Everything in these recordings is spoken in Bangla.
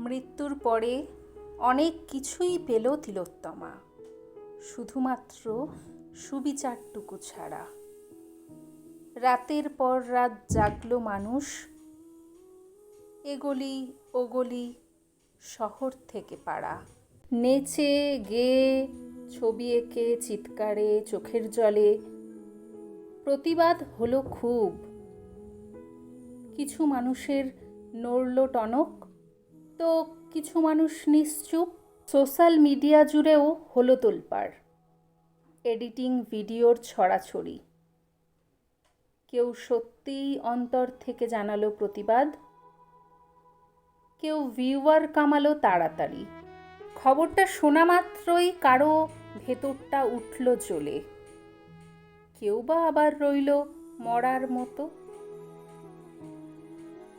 মৃত্যুর পরে অনেক কিছুই পেল তিলোত্তমা। শুধুমাত্র সুবিচারটুকু ছাড়া। রাতের পর রাত জাগলো মানুষ। এগলি ওগলি শহর থেকে পাড়া। নেচে গেয়ে ছবি এঁকে, চিৎকারে, চোখের জলে। প্রতিবাদ হলো খুব। কিছু মানুষের নড়ল টনক তো কিছু মানুষ নিশ্চুপ। সোশ্যাল মিডিয়া জুড়েও হলো তোলপাড়। এডিটিং ভিডিওর ছড়াছড়ি। কেউ সত্যিই অন্তর থেকে জানালো প্রতিবাদ। কেউ ভিউয়ার কামালো তাড়াতাড়ি। খবরটা শোনা মাত্রই কারও ভেতরটা উঠল জ্বলে। কেউ বা আবার রইল মরার মতো।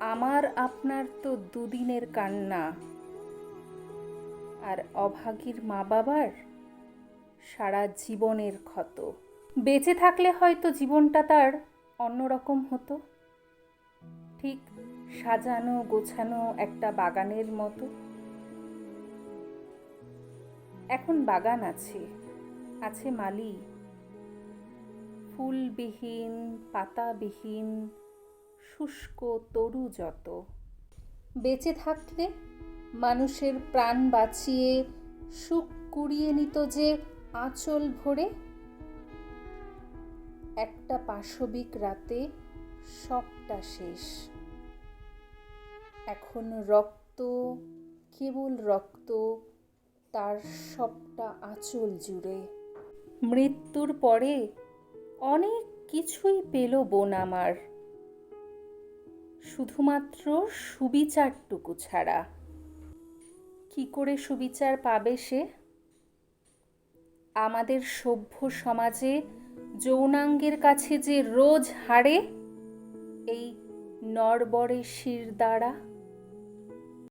আমার আপনার তো দুদিনের কান্না। আর অভাগীর মা বাবার সারা জীবনের ক্ষত। বেঁচে থাকলে হয়তো জীবনটা তার অন্যরকম হতো। ঠিক সাজানো গোছানো একটা বাগানের মতো। এখন বাগান আছে আছে মালি। ফুলবিহীন, পাতাবিহীন শুষ্ক তরু যত। বেঁচে থাকলে মানুষের প্রাণ বাঁচিয়ে সুখ কুড়িয়ে নিত যে আঁচল ভরে। একটা পাশবিক রাতে সবটা শেষ। এখন রক্ত, কেবল রক্ত, তার সবটা আঁচল জুড়ে। মৃত্যুর পরে অনেক কিছুই পেল বোন আমার। শুধুমাত্র সুবিচারটুকু ছাড়া। কি করে সুবিচার পাবে সে? আমাদের সভ্য সমাজে যৌনাঙ্গের কাছে যে রোজ হারে এই নরবরে শির দ্বারা